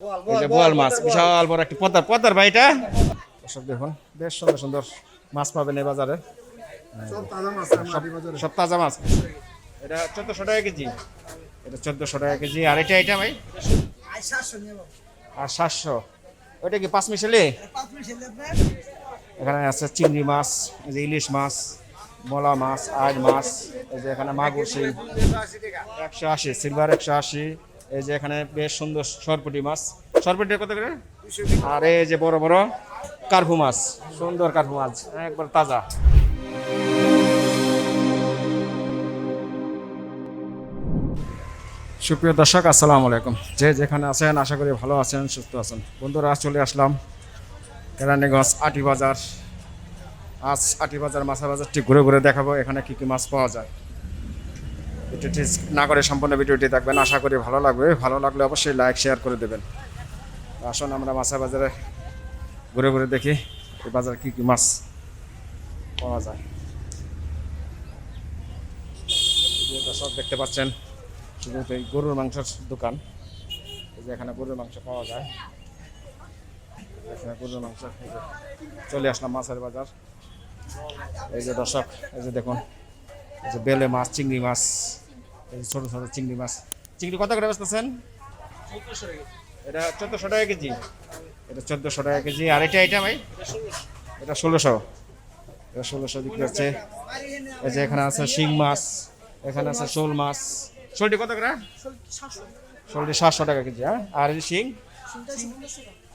এই যে বোয়াল মাছ বিশাল বড় একটি পদ্মার পদ্মার ভাই এটা? সব দেখুন বেশ সুন্দর সুন্দর মাছ পাবেন এই বাজারে। সব তাজা মাছ মাটি বাজারে। সব তাজা মাছ। এটা চোদ্দশো টাকা কেজি। এটা চোদ্দশো টাকা কেজি। আর এটা এটা ভাই? আর সাতশো ওইটা কি পাঁচ মিশালি? এখানে আছে চিংড়ি মাছ এই যে ইলিশ মাছ মলা মাছ আইড মাছ এই যে এখানে মাগুর শিং একশো আশি সিলভার একশো আশি। এই যে এখানে বেশ সুন্দর সরপুটি মাছ। সরপুটি কত করে? আর এই যে বড় বড় কার্পু মাছ, সুন্দর কার্পু মাছ, একবার তাজা। সুপ্রিয় দর্শক, আসসালামু আলাইকুম। যে যেখানে আছেন, আশা করি ভালো আছেন, সুস্থ আছেন। বন্ধুরা, চলে আসলাম কেরানীগঞ্জ আটি বাজার। আজ আটি বাজার মাছা বাজারটি ঘুরে ঘুরে দেখাবো, এখানে কি কি মাছ পাওয়া যায়। ভিডিওটি না করে সম্পূর্ণ ভিডিওটি দেখবেন। আশা করি ভালো লাগবে। ভালো লাগলে অবশ্যই লাইক শেয়ার করে দেবেন। আসুন আমরা মাছা বাজারে ঘুরে ঘুরে দেখি এই বাজারে কী কী মাছ পাওয়া যায়। দর্শক দেখতে পাচ্ছেন শুধু এই গরুর মাংসের দোকান। এই যে এখানে গরুর মাংস পাওয়া যায়। এখানে গরুর মাংস চলে আসলাম মাছের বাজার। এই যে দর্শক, এই যে দেখুন, এই যে বেলে মাছ, চিংড়ি মাছ এই ছোট ছোট চিংড়ি মাছ। চিংড়ি কত করে বেচতেছেন? এটা চোদ্দোশো টাকা কেজি। এটা চোদ্দোশো টাকা কেজি। আর এটা এটা ভাই? এটা ষোলোশো। এটা ষোলোশো বিক্রি হচ্ছে। এই যে এখানে আছে শিং মাছ এখানে আছে শোল মাছ। শোলটি কত করে? শোলটি সাতশো টাকা কেজি হ্যাঁ? আর এই শিং?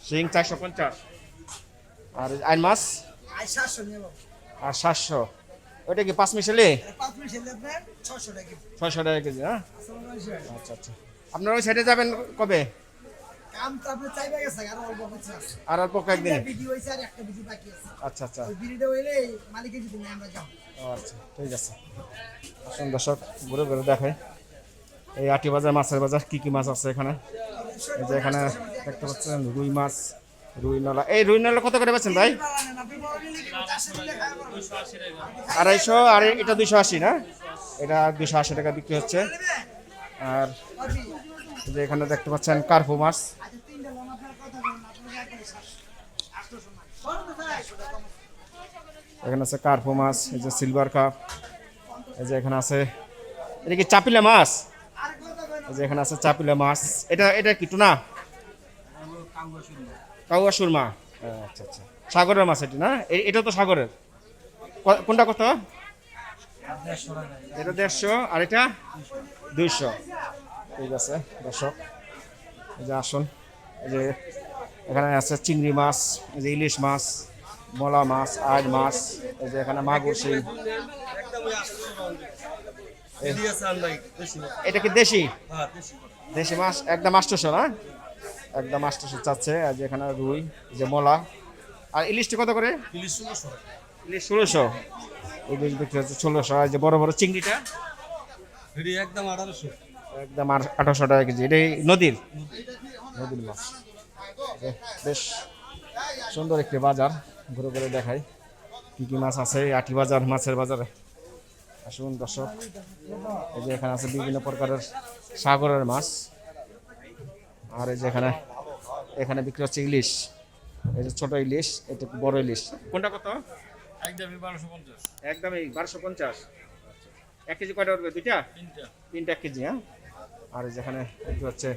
শিং চারশো পঞ্চাশ। আর আইন মাছ? আর সাতশো। ওইটা কি পাঁচ মিশালি? ছয়শো টাকা কেজি। হ্যাঁ? আচ্ছা আচ্ছা। আপনারা ওই সাইডে যাবেন কবে? আর অল্প কয়েকদিন। আচ্ছা আচ্ছা। আচ্ছা ঠিক আছে। আসুন দর্শক ঘুরে ঘুরে দেখাই এই আটি বাজার মাছের বাজার কি কি মাছ আছে এখানে? এই যে এখানে দেখতে পাচ্ছেন রুই মাছ রুই নালা এই রুই নালা কত করে বেছেন ভাই। আড়াইশো, আর এটা দুশো আশি না? এটা দুশো আশি টাকা বিক্রি হচ্ছে। আর যে এখানে দেখতে পাচ্ছেন কার্পু মাছ। এখানে আছে কার্পু মাছ, এই যে সিলভার কাপ, এই যে এখানে আছে এটা কি চাপিলা মাছ? এই যে এখানে আছে চাপিলা মাছ। এটা এটা কি টুনা? কাউয়া সুরমা। আচ্ছা আচ্ছা। সাগরের মাছ এটি না? এটা তো সাগরের। কোনটা কত? এটা দেড়শো। আর এটা? দুইশো। ঠিক আছে দর্শক। এই যে আসুন। এই যে এখানে আছে চিংড়ি মাছ এই যে ইলিশ মাছ মলা মাছ আইড মাছ এই যে এখানে মাগুর শিং এটা কি দেশি? দেশি মাছ? একদম আষ্টশো না? একদম আষ্টশো চাচ্ছে আর যে এখানে রুই যে মলা। আর ইলিশটি কত করে? ইলিশ ষোলোশো। ইলিশ বিক্রি হচ্ছে ষোলোশো। আর যে বড় বড় চিংড়িটা? একদম আঠারোশো। একদম আঠারোশো টাকা কেজি। এটাই নদীর? নদীর মাছ। বেশ সুন্দর একটি বাজার। ঘুরে ঘুরে দেখাই কি কি মাছ আছে। আটি বাজার মাছের বাজারে। আসুন দর্শক। এই যে এখানে আছে বিভিন্ন প্রকারের সাগরের মাছ। আর এই যে এখানে এখানে বিক্রি হচ্ছে ইলিশ। এই যে ছোট ইলিশ এটা বড় ইলিশ। কোনটা কত? একদমই বারোশো পঞ্চাশ। একদমই বারোশো পঞ্চাশ। এক কেজি কয়টা উঠবে? দুইটা? তিনটা। তিনটা এক কেজি হ্যাঁ? আর এই যেখানে একটু হচ্ছে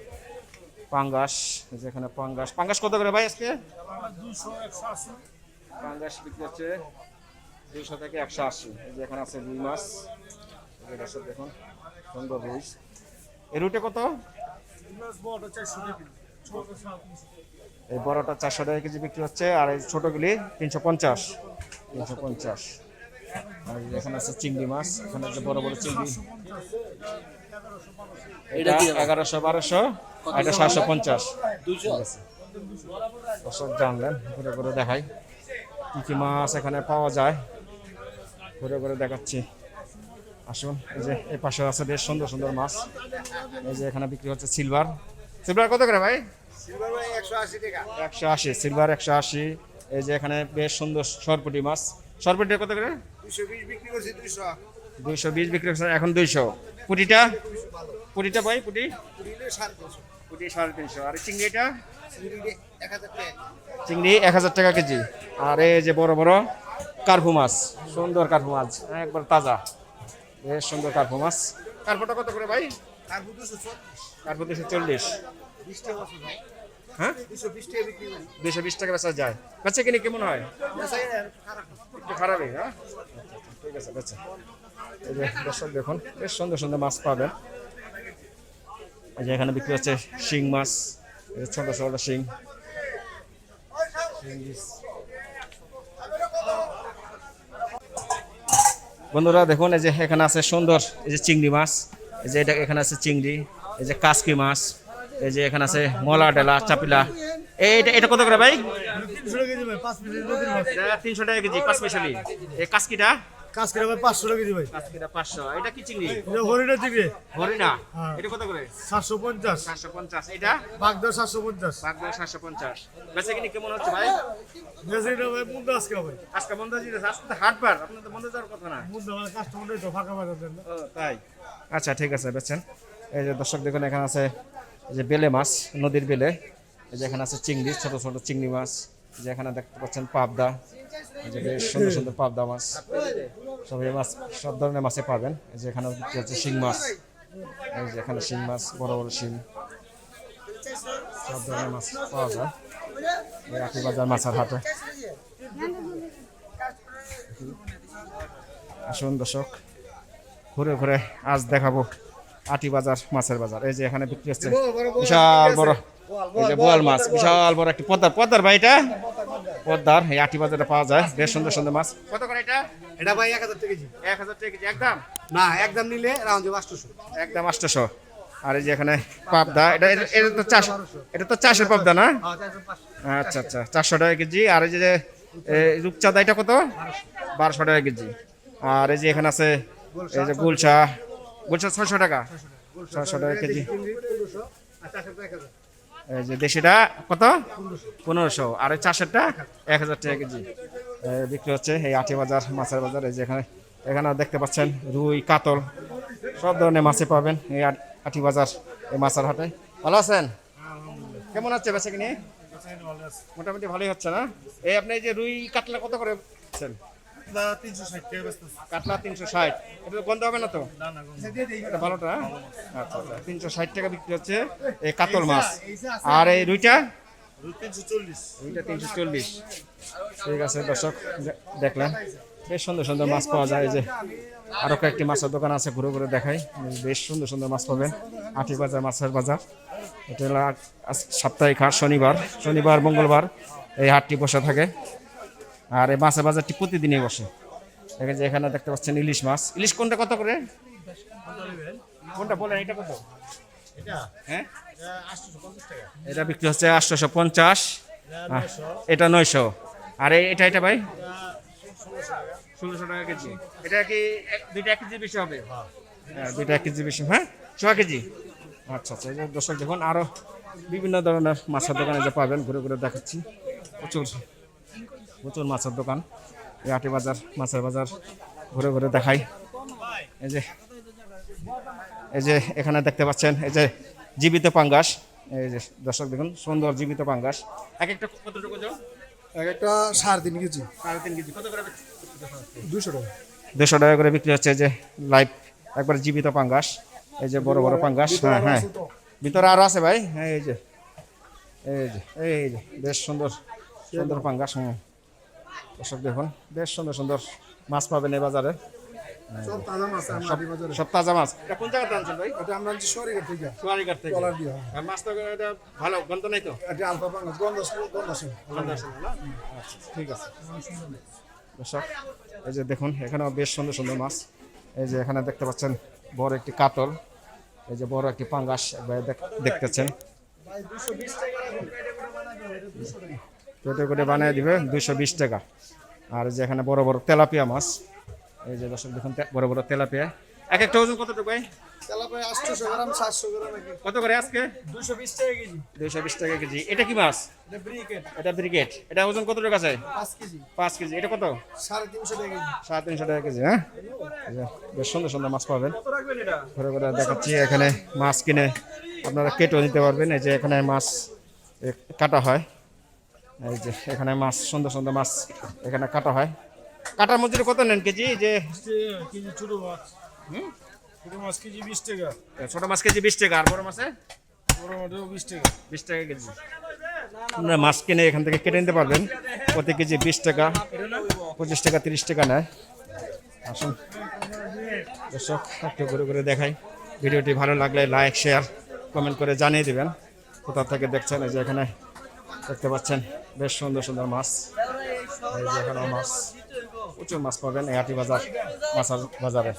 পাঙ্গাস। এই যেখানে পাঙ্গাস। পাঙ্গাস কত করে ভাই আজকে? দুশো একশো আশি। পাঙ্গাস বিক্রি হচ্ছে দুইশো থেকে একশো আশি। এই যে এখানে আছে রুই মাছ। দেখুন সুন্দর রুই। এই রুইটা কত? এই বড়টা চারশো টাকা কেজি বিক্রি হচ্ছে আর এই ছোটোগুলি তিনশো পঞ্চাশ। তিনশো পঞ্চাশ। আর এখানে আছে চিংড়ি মাছ এখানে আছে বড় বড় চিংড়ি। এটা এগারোশো বারোশো আর এটা সাতশো পঞ্চাশ। দর্শক জানলেন ঘুরে ঘুরে দেখাই। কি কি মাছ এখানে পাওয়া যায়? ঘুরে ঘুরে দেখাচ্ছি। আসুন এই যে এই পাশে আছে বেশ সুন্দর সুন্দর মাছ। এই যে এখানে বিক্রি হচ্ছে সিলভার। সিলভার কত করে ভাই? সিলভার ভাই একশো আশি সিলভার একশো আশি। এই যে এখানে বেশ সুন্দর সরপুটি মাছ। সরপুটি কত করে? দুইশো বিশ বিক্রি করছে এখন দুইশো। পুটিটা? পুটিটা ভাই পুটি? পুঁটি সাড়ে তিনশো। আর চিংড়িটা চিংড়ি এক হাজার টাকা। চিংড়ি এক হাজার টাকা কেজি। আর এই যে বড় বড় কার্পু মাছ সুন্দর কার্পু মাছ একবার তাজা। বেশ সুন্দর কার্পু মাছ। কার্পুটা কত করে ভাই? কার্পু দুশো চল্লিশ। হ্যাঁ? দুশো বিশ টাকা বেচা যায়। বেচা কিনে কেমন হয়? খারাপ একটু খারাপই হ্যাঁ? ঠিক আছে বেচা। এই যে দর্শক দেখুন বেশ সুন্দর সুন্দর মাছ পাবেন। এই যে এখানে বিক্রি হচ্ছে শিং মাছ ছোট ছোট শিং বন্ধুরা দেখুন, এই যে এখানে আছে সুন্দর, এই যে চিংড়ি মাছ, এই যে এটা এখানে আছে চিংড়ি, এই যে কাসকি মাছ, এই যে এখানে আছে মলা ডেলা, চাপিলা। এইটা এটা কত করে ভাই? তিনশো টাকা কেজি পাঁচ এই কাজ করে ভাই পাঁচশো টাকা কেজি ভাই পাঁচশো। এটা কি চিংড়ি? এটা হরিণা চিংড়ি। হরিণা? হ্যাঁ। এটা কত করে? সাতশো পঞ্চাশ। সাতশো পঞ্চাশ। এটা? বাগদা সাতশো পঞ্চাশ। বাগদা সাতশো পঞ্চাশ। বেচে কিনি কেমন হচ্ছে ভাই? বেসিটা ভাই মুন্ডা আজকে ভাই আজকে বন্ধ ছিল আজকে হাটবার আপনার তো বন্ধ যাওয়ার কথা না। মুন্ডা মানে কাস্টমার তো ফাঁকা বাজার দেন ও তাই। আচ্ছা ঠিক আছে বেচছেন এই যে দর্শক দেখুন এখানে আছে যে বেলে মাছ নদীর বেলে। এই যে এখানে আছে চিংড়ি ছোট ছোট চিংড়ি মাছ। যে এখানে দেখতে পাচ্ছেন পাবদা। সুন্দর সুন্দর পাবদা মাছ। সব এই মাছ সব ধরনের মাছে পাবেন। এই যে এখানে হচ্ছে? শিং মাছ। এই যে এখানে শিং মাছ বড় বড় শিং। সব ধরনের মাছ পাওয়া যায়। এই বাজার মাছের হাটে। আসুন দর্শক ঘুরে ঘুরে আজ দেখাবো আটি বাজার মাছের বাজার। এই যে এখানে বিক্রি হচ্ছে বিশাল বড়। এই যে বোয়াল মাছ বিশাল বড় একটি পদ্মার পদ্মার ভাই এটা? পদ্মার এই আটি বাজারে পাওয়া যায় বেশ সুন্দর সুন্দর মাছ। কত করে এটা? এটা ভাই এক হাজার টাকা কেজি। এক হাজার টাকা কেজি একদম? না একদম নিলে রাউন্ড আটশোশো। একদম আটশোশো। আর এই যে এখানে পাবদা এটা তো চাষ এটা তো চাষের পাবদা না? আচ্ছা আচ্ছা চারশো টাকা কেজি। আর এই যে রূপচাঁদা এটা কত? বারোশো। টাকা কেজি। আর এই যে এখানে আছে এই যে গুলশা গুলশা ছয়শো টাকা। ছয়শো টাকা। কেজি। যে দেশিটা কত? পনেরোশো। আর এই চাষেরটা এক হাজার টাকা কেজি। বিক্রি হচ্ছে এই আটি বাজার মাছের বাজার এই যে এখানে এখানে দেখতে পাচ্ছেন রুই কাতল সব ধরনের মাছে পাবেন এই আট- আটি বাজার এই মাছের হাটে। ভালো আছেন? কেমন আছে বেচে কিনে মোটামুটি ভালোই হচ্ছে না? এই আপনি যে রুই কাতলা কত করে দিচ্ছেন তিনশো ষাট টাকা ব্যস্ত কাতলা তিনশো ষাট। এটা তো? গন্ধ হবে না। তো এটা ভালোটা? আচ্ছা আচ্ছা। তিনশো ষাট টাকা বিক্রি হচ্ছে এই কাতল মাছ। আর এই রুইটা? তিনশো চল্লিশ। রুইটা তিনশো চল্লিশ। ঠিক আছে দর্শক দে- দেখলেন। বেশ সুন্দর সুন্দর মাছ পাওয়া যায়। যে আরও কয়েকটি মাছের দোকান আছে ঘুরে ঘুরে দেখাই। বেশ সুন্দর সুন্দর মাছ পাবেন। আটি বাজার মাছের বাজার। এটা হলো সাপ্তাহিক হাট শনিবার। শনিবার মঙ্গলবার এই হাটটি বসে থাকে। আর এই মাছের বাজারটি প্রতিদিনই বসে। দেখেন যে এখানে দেখতে পাচ্ছেন ইলিশ মাছ। ইলিশ কোনটা কত করে? কোনটা বলেন এটা কত? হ্যাঁ? এটা বিক্রি হচ্ছে আটশোশো পঞ্চাশ। এটা নয়শো। আর এই- এটা এটা ভাই? ষোলোশো টাকা। কেজি। এটা কি দুইটা এক কেজি বেশি হবে? হ্যাঁ। দুইটা এক কেজি বেশি। হ্যাঁ ছ কেজি। আচ্ছা আচ্ছা দর্শক দেখুন আরও বিভিন্ন ধরনের মাছের দোকানে যে পাবেন ঘুরে ঘুরে দেখাচ্ছি। প্রচুর। প্রচুর মাছের দোকান। এই আটি বাজার মাছের বাজার ঘুরে ঘুরে দেখাই। এই যে এই যে এখানে দেখতে পাচ্ছেন এই যে জীবিত পাঙ্গাস। এই যে দর্শক দেখুন সুন্দর জীবিত পাঙ্গাস। এক একটা কতটুকু যাও এক একটা সাড়ে তিন কেজি। সাড়ে তিন কেজি। কত করে দুশো টাকা। দুশো টাকা করে বিক্রি হচ্ছে এই যে লাইভ একবার জীবিত পাঙ্গাস। এই যে বড় বড় পাঙ্গাস হ্যাঁ হ্যাঁ। ভিতরে আরও আছে ভাই হ্যাঁ এই যে এই যে এই যে বেশ সুন্দর সুন্দর পাঙ্গাস হুম দর্শক দেখুন বেশ সুন্দর সুন্দর মাছ পাবেন এই বাজারে। সব তাজা মাছ সব তাজা মাছ। এটা কোন জায়গাতে আনছেন ভাই? এটা আমরা আনছি সরিঘাট থেকে। সোয়ারিঘাট থেকে। ট্রলার দিয়ে। আর মাছ তো এটা ভালো গন্ধ নেই তো? এটা আলফা পাঙ্গাস গন্ধ গন্ধ আছে গন্ধ আসে না, না? আচ্ছা, ঠিক আছে। দর্শক এই যে দেখুন এখানেও বেশ সুন্দর সুন্দর মাছ। এই যে এখানে দেখতে পাচ্ছেন বড় একটি কাতল। এই যে বড় একটি পাঙ্গাস দেখতেছেন। পেটে করে বানিয়ে দিবে দুশো বিশ টাকা। আর এই যে এখানে বড় বড় তেলাপিয়া মাছ। এই যে দর্শক দেখুন বড় বড় তেলাপিয়া। এক একটা ওজন কতটুকু ভাই? কত করে আজকে? দুশো বিশ টাকা কেজি। দুইশো বিশ টাকা কেজি। এটা কি মাছ? এটা ব্রিকেট। ওজন কত টাকা আছে? পাঁচ কেজি। এটা কত? সাড়ে তিনশো টাকা কেজি। সাড়ে তিনশো টাকা কেজি হ্যাঁ? বেশ সুন্দর সুন্দর মাছ পাবেন। ঘুরে ঘুরে দেখাচ্ছি এখানে মাছ কিনে আপনারা কেটেও নিতে পারবেন। এই যে এখানে মাছ কাটা হয়। এই যে এখানে মাছ সুন্দর সুন্দর মাছ এখানে কাটা হয়। কাটার মজুরি কত নেন কেজি? যে কেজি ছোট মাছ। ছোট মাছ কেজি বিশ টাকা। ছোট মাছ কেজি বিশ টাকা আর বড় মাছে? বড় মাছও বিশ টাকা। বিশ টাকা কেজি। আপনারা মাছ কিনে এখান থেকে কেটে নিতে পারবেন। প্রতি কেজি বিশ টাকা পঁচিশ টাকা তিরিশ টাকা নেয়। আসুন। দর্শক একটু ঘুরে ঘুরে দেখাই। ভিডিওটি ভালো লাগলে লাইক শেয়ার কমেন্ট করে জানিয়ে দিবেন। কোথা থেকে দেখছেন? এই যে এখানে দেখতে পাচ্ছেন। বেশ সুন্দর সুন্দর মাছ। মাছ। প্রচুর মাছ পাবেন এই বাজার মাছ বাজারে।